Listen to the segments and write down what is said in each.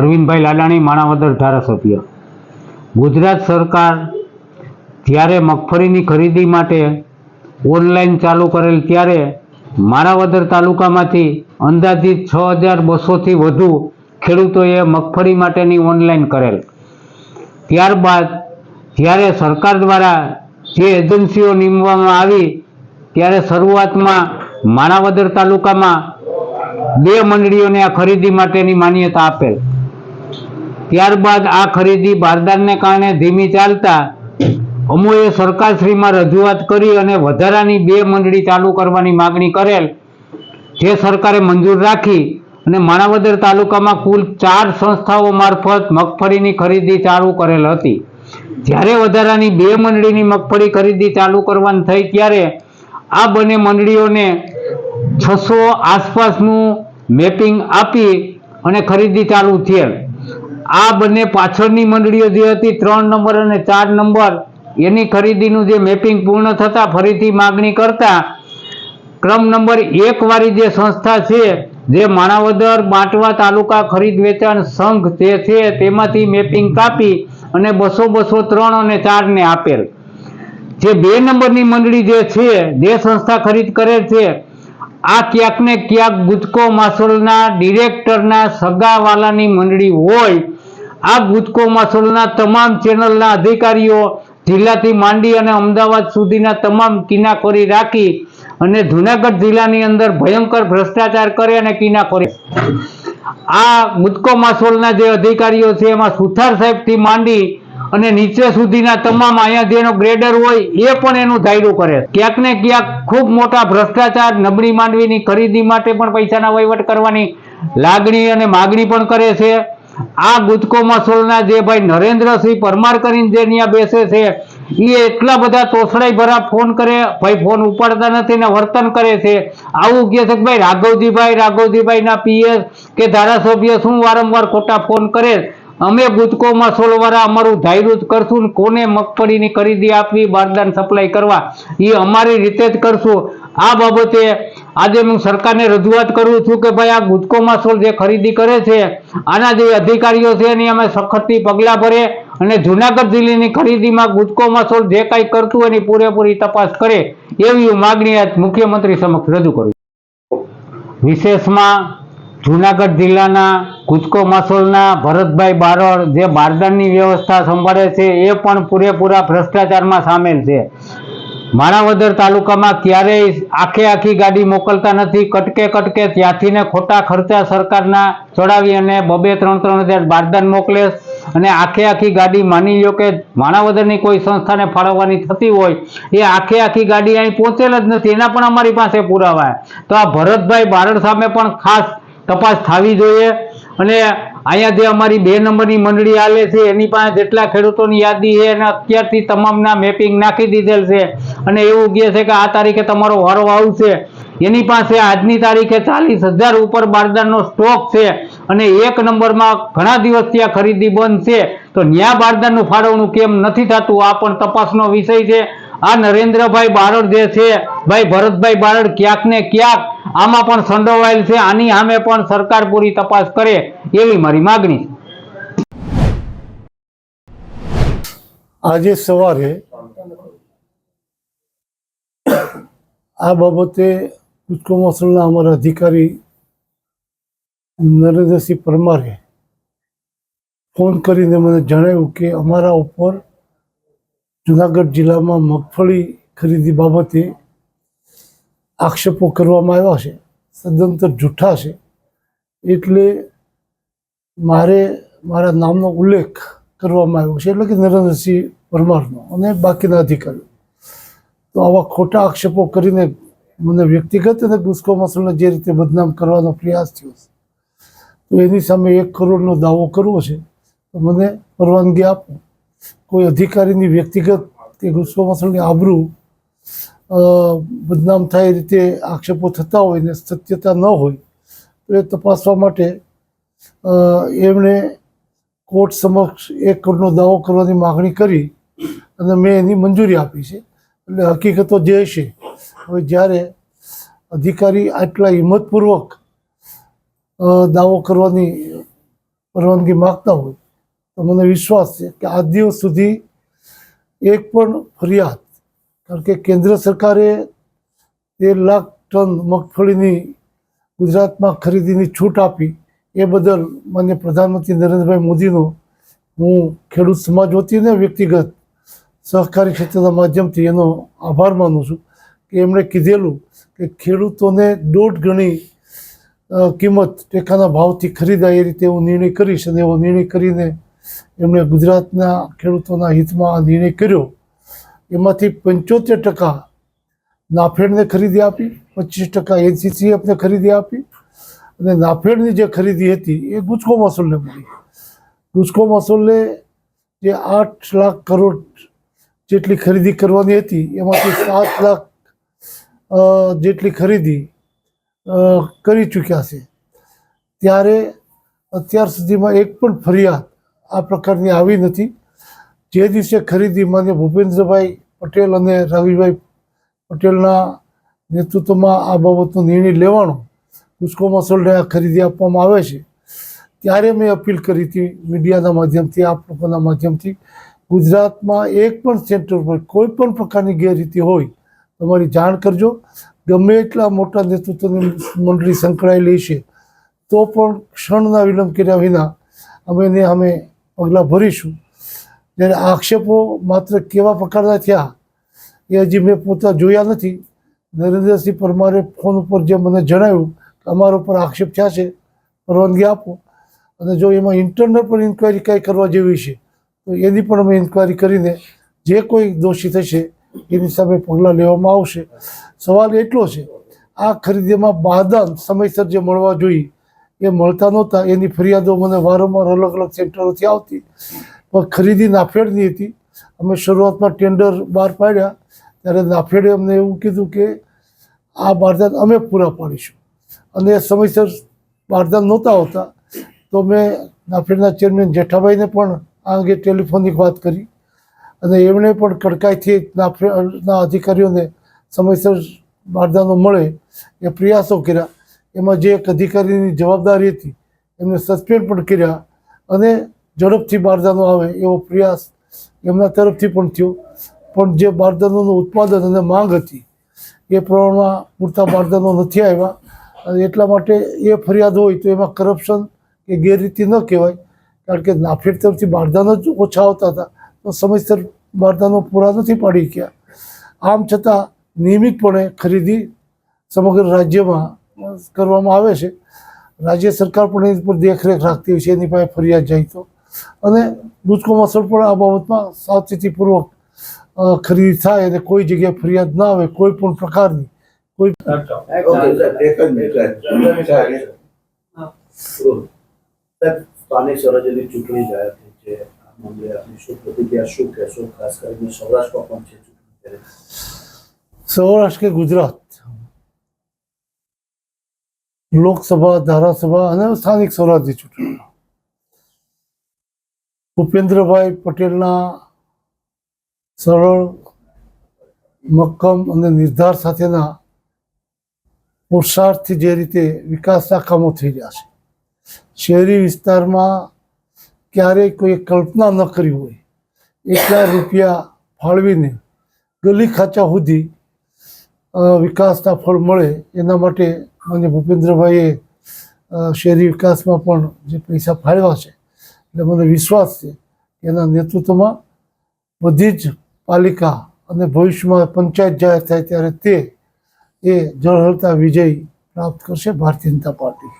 અરવિંદભાઈ લાડાણી માણાવદર ધારાસભ્ય. ગુજરાત સરકાર જ્યારે મગફળીની ખરીદી માટે ઓનલાઈન ચાલુ કરેલ ત્યારે માણાવદર તાલુકામાંથી અંદાજિત છ હજાર બસોથી વધુ ખેડૂતોએ મગફળી માટેની ઓનલાઈન કરેલ. ત્યારબાદ જ્યારે સરકાર દ્વારા જે એજન્સીઓ નીમવામાં આવી ત્યારે શરૂઆતમાં માણાવદર તાલુકામાં બે મંડળીઓને આ ખરીદી માટેની માન્યતા આપેલ. ત્યારબાદ આ ખરીદી બારદાનને કારણે ધીમી ચાલતા અમોએ સરકારશ્રીમાં રજૂઆત કરી અને વધારાની બે મંડળી ચાલુ કરવાની માગણી કરેલ. જે સરકારે મંજૂર રાખી અને માણાવદર તાલુકામાં કુલ ચાર સંસ્થાઓ મારફત મગફળીની ખરીદી ચાલુ કરેલ હતી. જ્યારે વધારાની બે મંડળીની મગફળી ખરીદી ચાલુ કરવાની થઈ ત્યારે આ બંને મંડળીઓને છસો આસપાસનું મેપિંગ આપી અને ખરીદી ચાલુ થયેલ. આ બંને પાછળની મંડળીઓ જે હતી, ત્રણ નંબર અને ચાર નંબર, એની ખરીદીનું જે મેપિંગ પૂર્ણ થતાં ફરીથી માગણી કરતા, ક્રમ નંબર એકવાળી જે સંસ્થા છે, જે માણાવદર બાંટવા તાલુકા ખરીદ વેચાણ સંઘ જે છે, તેમાંથી મેપિંગ કાપી અને બસો બસો ત્રણ અને ચારને આપેલ. જે બે નંબરની મંડળી જે છે, જે સંસ્થા ખરીદ કરે છે, આ ક્યાંક ને ક્યાંક ગુજકો માસોલના ડિરેક્ટરના સગાવાલાની મંડળી હોય આ ગુજકો માસોલના તમામ ચેનલના અધિકારીઓ જિલ્લાથી માંડી અને અમદાવાદ સુધીના તમામ કિનાખોરી રાખી અને જુનાગઢ જિલ્લાની અંદર ભયંકર ભ્રષ્ટાચાર કરે અને કિનાખોરી આ ગુજકો માસોલના જે અધિકારીઓ છે, એમાં સુથાર સાહેબથી માંડી અને નીચે સુધીના તમામ અહીંયા જેનો ગ્રેડર હોય, એ પણ એનું ધાયરું કરે. ક્યાંક ને ક્યાંક ખૂબ મોટા ભ્રષ્ટાચાર, નબળી માંડવીની ખરીદી માટે પણ પૈસાના વહીવટ કરવાની લાગણી અને માગણી પણ કરે છે. આ ગુજકો મસોલના જે ભાઈ નરેન્દ્રસિંહ પરમાર કરીને જે ત્યાં બેસે છે એ એટલા બધા તોસડાઈ ભરા ફોન કરે, ભાઈ ફોન ઉપાડતા નથી ને વર્તન કરે છે. આવું કહે છે કે ભાઈ રાઘવજીભાઈ, રાઘવજીભાઈના પીએસ કે ધારાસભ્ય શું વારંવાર ખોટા ફોન કરે? અમે ગુજકો સોલવારા અમારું ધાયરું જ કરશું કોને મગફળીની ખરીદી આપવી, બારદાન સપ્લાય કરવા? એ અમારી રીતે જ કરશું. આ બાબતે આજે હું સરકારને રજૂઆત કરું છું કે ભાઈ આ ગુજકો માસોલ જે ખરીદી કરે છે, આના જે અધિકારીઓ છે એની અમે સખતથી પગલાં ભરે અને જુનાગઢ જિલ્લાની ખરીદીમાં ગુજકો માસોલ જે કાંઈ કરતું એની પૂરેપૂરી તપાસ કરે એવી માગણી આજ મુખ્યમંત્રી સમક્ષ રજૂ કરું વિશેષમાં જુનાગઢ જિલ્લાના ગુજકો માસોલના ભરતભાઈ બારોડ જે બારદાનની વ્યવસ્થા સંભાળે છે એ પણ પૂરેપૂરા ભ્રષ્ટાચારમાં સામેલ છે. માણાવદર તાલુકામાં ક્યારેય આખે આખી ગાડી મોકલતા નથી. કટકે કટકે ત્યાંથી ને ખોટા ખર્ચા સરકારના ચડાવી અને બબે ત્રણ ત્રણ હજાર બારદાન મોકલે અને આખે આખી ગાડી માની લો કે માણાવદરની કોઈ સંસ્થાને ફાળવવાની થતી હોય, એ આખે આખી ગાડી અહીં પહોંચેલ જ નથી. એના પણ અમારી પાસે પુરાવા તો આ ભરતભાઈ બારડ સામે પણ ખાસ તપાસ થવી જોઈએ અને અહીંયા જે અમારી બે નંબરની મંડળી હાલે છે, એની પાસે જેટલા ખેડૂતોની યાદી છે અને અત્યારથી તમામના મેપિંગ નાખી દીધેલ છે. અને એવું કહે છે કે આ તારીખે તમારો વારો આવશે. એની પાસે આજની તારીખે ચાલીસ હજાર ઉપર બારદાનનો સ્ટોક છે અને એક નંબરમાં ઘણા દિવસ ત્યાં ખરીદી બંધ છે. તો ન્યા બારદાનનું ફાળવણું કેમ નથી થતું? આ પણ તપાસનો વિષય છે. આ નરેન્દ્રભાઈ બારડ જે છે, ભાઈ ભરતભાઈ બારડ ક્યાંક ને ક્યાંક આમાં પણ સંડોવાયેલ છે. આની સામે પણ સરકાર પૂરી તપાસ કરે એવી મારી માગણી આજે સવારે આ બાબતે કુચકો મસલના અમારા અધિકારી નરેન્દ્રસિંહ પરમારે ફોન કરીને મને જણાવ્યું કે અમારા ઉપર જુનાગઢ જિલ્લામાં મગફળી ખરીદી બાબતે આક્ષેપો કરવામાં આવ્યા છે, સદંતર જૂઠા છે. એટલે મારે મારા નામનો ઉલ્લેખ કરવામાં આવ્યો છે, એટલે કે નરેન્દ્રસિંહ પરમારનો અને બાકીના અધિકારીઓ. તો આવા ખોટા આક્ષેપો કરીને મને વ્યક્તિગત અને ગુસ્કો મસલને જે રીતે બદનામ કરવાનો પ્રયાસ થયો છે, તો એની સામે એક કરોડનો દાવો કરવો છે, તો મને પરવાનગી આપો. કોઈ અધિકારીની વ્યક્તિગત કે ગુસ્કો મસલની આબરૂ બદનામ થાય રીતે આક્ષેપો થતા હોય ને સત્યતા ન હોય, તો એ તપાસવા માટે એમણે કોર્ટ સમક્ષ એક કરોડનો દાવો કરવાની માગણી કરી અને મેં એની મંજૂરી આપી છે. એટલે હકીકતો જે હશે, હવે જ્યારે અધિકારી આટલા હિંમતપૂર્વક દાવો કરવાની પરવાનગી માગતા હોય, તો મને વિશ્વાસ છે કે આ દિવસ સુધી એક પણ ફરિયાદ કારણ કે કેન્દ્ર સરકારે તેર લાખ ટન મગફળીની ગુજરાતમાં ખરીદીની છૂટ આપી. એ બદલ માન્ય પ્રધાનમંત્રી નરેન્દ્રભાઈ મોદીનો હું ખેડૂત સમાજ વતીને વ્યક્તિગત સહકારી ક્ષેત્રના માધ્યમથી એનો આભાર માનું છું કે એમણે કીધેલું કે ખેડૂતોને દોઢ ગણી કિંમત ટેકાના ભાવથી ખરીદાય એ રીતે હું નિર્ણય કરીશ અને એવો નિર્ણય કરીને એમણે ગુજરાતના ખેડૂતોના હિતમાં આ નિર્ણય કર્યો. એમાંથી પંચોતેર ટકા નાફેડને ખરીદી આપી, પચીસ ટકા એનસીસીએફને ખરીદી આપી અને નાફેડની જે ખરીદી હતી એ ગુજકો મસૂલને મળી. ગુજકો મસૂલને જે આઠ લાખ કરોડ જેટલી ખરીદી કરવાની હતી, એમાંથી સાત લાખ જેટલી ખરીદી કરી ચૂક્યા છે. ત્યારે અત્યાર સુધીમાં એક પણ ફરિયાદ આ પ્રકારની આવી નથી. જે દિવસે ખરીદી માન્ય ભૂપેન્દ્રભાઈ પટેલ અને રવિભાઈ પટેલના નેતૃત્વમાં આ બાબતનો નિર્ણય લેવાનો ગુસ્કો મસોલને ખરીદી આપવામાં આવે છે, ત્યારે મેં અપીલ કરી હતી મીડિયાના માધ્યમથી, આપ લોકોના માધ્યમથી. ગુજરાતમાં એક પણ સેન્ટર પર કોઈ પણ પ્રકારની ગેરરીતિ હોય, તમારી જાણ કરજો. ગમે એટલા મોટા નેતૃત્વની મંડળી સંકળાયેલી છે, તો પણ ક્ષણના વિલંબ કર્યા વિના અમે અમે પગલાં ભરીશું. જ્યારે આક્ષેપો માત્ર કેવા પ્રકારના થયા એ હજી મેં પોતા જોયા નથી. નરેન્દ્રસિંહ પરમારે ફોન ઉપર જે મને જણાવ્યું કે અમારા ઉપર આક્ષેપ થયા છે, પરવાનગી આપો. અને જો એમાં ઇન્ટરનલ પણ ઇન્ક્વાયરી કાંઈ કરવા જેવી છે, તો એની પણ અમે ઇન્ક્વાયરી કરીને જે કોઈ દોષી થશે એની સામે પગલાં લેવામાં આવશે. સવાલ એટલો છે, આ ખરીદીમાં બાદામ સમયસર જે મળવા જોઈએ એ મળતા નહોતા. એની ફરિયાદો મને વારંવાર અલગ અલગ સેન્ટરોથી આવતી. પણ ખરીદી નાફેડની હતી. અમે શરૂઆતમાં ટેન્ડર બહાર પાડ્યા, ત્યારે નાફેડે અમને એવું કીધું કે આ બારદાન અમે પૂરા પાડીશું. અને સમયસર બારદાન નહોતા હોતા, તો મેં નાફેડના ચેરમેન જેઠાભાઈને પણ આ અંગે ટેલિફોનિક વાત કરી. અને એમણે પણ કડકાઈથી નાફેડના અધિકારીઓને સમયસર બારદાનો મળે એ પ્રયાસો કર્યા. એમાં જે એક અધિકારીની જવાબદારી હતી, એમને સસ્પેન્ડ પણ કર્યા. અને ઝડપથી બારદાનો આવે એવો પ્રયાસ એમના તરફથી પણ થયો. પણ જે બારદાનોનું ઉત્પાદન અને માંગ હતી, એ પ્રમાણમાં પૂરતા બારદાનો નથી આવ્યા. અને એટલા માટે એ ફરિયાદ હોય તો એમાં કરપ્શન કે ગેરરીતિ ન કહેવાય. કારણ કે નાફેડ તરફથી બારદાનો જ ઓછા આવતા હતા. તો સમયસર બારદાનો પૂરા નથી પાડી ગયા. આમ છતાં નિયમિતપણે ખરીદી સમગ્ર રાજ્યમાં કરવામાં આવે છે. રાજ્ય સરકાર પણ એની પર દેખરેખ રાખતી હોય છે. એની પાસે ફરિયાદ જાય તો. અને ગુજકોમાં મસલ પણ આ બાબતમાં સાવચેતીપૂર્વક ખરીદી થાય અને કોઈ જગ્યાએ ફરિયાદ ના આવે કોઈ પણ પ્રકારની કોઈ સ્થાનિક સ્વરાજ્યની ચૂંટણી જાહેર થઈ છે. આ મામલે આપની શું પ્રતિક્રિયા શું કહેશો? ખાસ કરીને સૌરાષ્ટ્રમાં પણ છે સૌરાષ્ટ્ર કે ગુજરાત? લોકસભા ધારાસભા અને સ્થાનિક સ્વરાજ્ય ચૂંટણી ભૂપેન્દ્રભાઈ પટેલના સરળ મક્કમ અને નિર્ધાર સાથેના પુરુષાર્થથી જે રીતે વિકાસના કામો થઈ રહ્યા છે. શહેરી વિસ્તારમાં ક્યારેય કોઈ કલ્પના ન કરી હોય એટલા રૂપિયા ફાળવીને ગલી ખાચા સુધી વિકાસના ફળ મળે એના માટે મને ભૂપેન્દ્રભાઈએ શહેરી વિકાસમાં પણ જે પૈસા ફાળવ્યા છે એટલે મને વિશ્વાસ છે કે એના નેતૃત્વમાં બધી જ પાલિકા અને ભવિષ્યમાં પંચાયત જાહેર થાય ત્યારે તે એ જળહળતા વિજય પ્રાપ્ત કરશે ભારતીય જનતા પાર્ટી.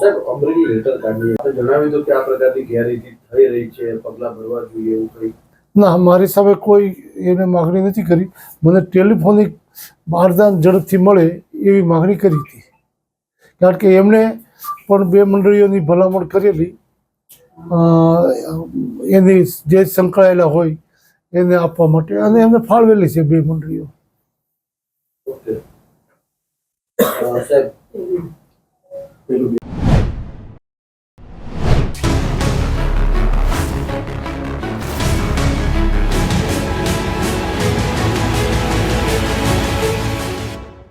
સાહેબ અમરેલી લેટર કાઢી આપણે જણાવ્યું હતું કે આ પ્રકારની ગેરરીતિ થઈ રહી છે પગલાં ભરવા જોઈએ એવું કંઈ. ના મારી સામે કોઈ એને માગણી નથી કરી. મને ટેલિફોનિક બારદાન ઝડપથી મળે એવી માગણી કરી હતી. કારણ કે એમણે પણ બે મંડળીઓની ભલામણ કરેલી. એની જે સંકળાયેલા હોય એને આપવા માટે અને એમને ફાળવેલી છે બે મંડળીઓ ઓકે અ, સાહેબ પેલું